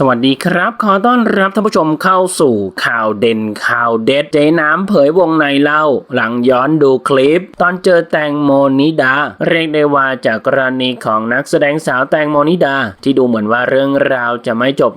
สวัสดีครับ ขอต้อนรับท่านผู้ชมเข้าสู่ข่าวเด่นข่าวเด็ดเจ๊น้ำเผยวงในเล่า หลังย้อนดูคลิป ตอนเจอแตงโมนิดา เรียกได้ว่าจากกรณีของนักแสดงสาวแตงโมนิดา ที่ดูเหมือนว่าเรื่องราวจะไม่จบ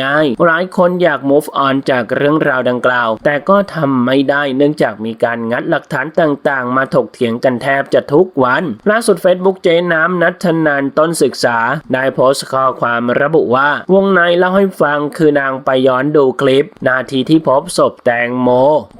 ง่ายๆหลายคนอยาก move on จากเรื่องราวดังกล่าว แต่ก็ทำไม่ได้เนื่องจากมีการงัดหลักฐานต่างๆ มาถกเถียงกันแทบจะทุกวันล่าสุด Facebook เจ๊น้ำนัทนานต้นศึกษา ได้โพสต์ข้อความระบุว่าวงในเล่าให้ฟังคือนางไปย้อนดูคลิป นาทีที่พบศพแตงโม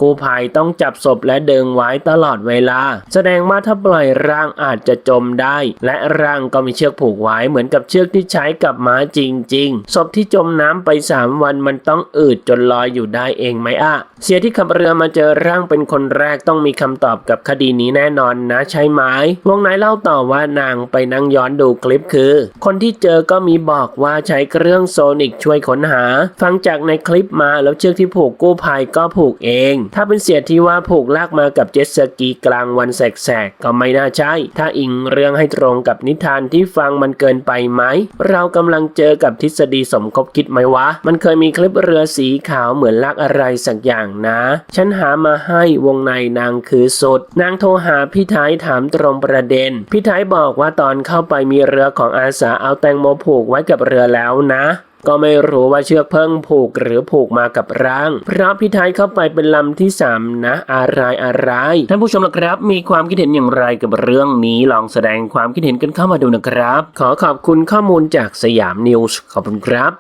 กู้ภัยต้องจับศพและดึงไว้ตลอดเวลา แสดงว่าถ้าปล่อยร่างอาจจะจมได้ และร่างก็มีเชือกผูกไว้เหมือนกับเชือกที่ใช้กับม้าจริง ๆ ศพที่จมน้ำไป 3 วันมันต้องอืดจนลอยอยู่ได้เองไหมอะเสียที่ขับเรือมาเจอร่างเป็นคนแรกต้องมีคำตอบกับคดีนี้แน่นอนนะใช่ไหมวงในเล่าต่อว่านางไปนั่งย้อนดูคลิปคือ คนที่เจอก็มีบอกว่าใช้เครื่องโซนิกช่วยค้นหา ฟังจากในคลิปมาแล้วเชือกที่ผูกกู้ภัยก็ผูกเอง ถ้าเป็นเสียที่ว่าผูกลากมากับเจ็ตสกีกลางวันแสกๆก็ไม่น่าใช่ ถ้าอิงเรื่องให้ตรงกับนิทานที่ฟังมันเกินไปไหม เรากำลังเจอกับทฤษฎีสมคบคิดไหมวะ มันเคยมีคลิปเรือสีขาวเหมือนลากอะไรสักอย่างนะ ฉันหามาให้วงในนางคือสุด นางโทรหาพี่ไทยถามตรงประเด็น พี่ไทยบอกว่าตอนเข้าไปมีเรือของอาสาเอาแตงโมผูกไว้กับเรือแล้วนะ ก็ไม่รู้ว่าเชือกเพิ่งผูกหรือผูกมากับร่าง พระพิไทยเข้าไปเป็นลำที่สามนะ อะไรอะไรท่านผู้ชมนะครับ มีความคิดเห็นอย่างไรกับเรื่องนี้ลองแสดงความคิดเห็นกันเข้ามาดูนะครับ ขอขอบคุณข้อมูลจากสยามนิวส์ขอบคุณครับ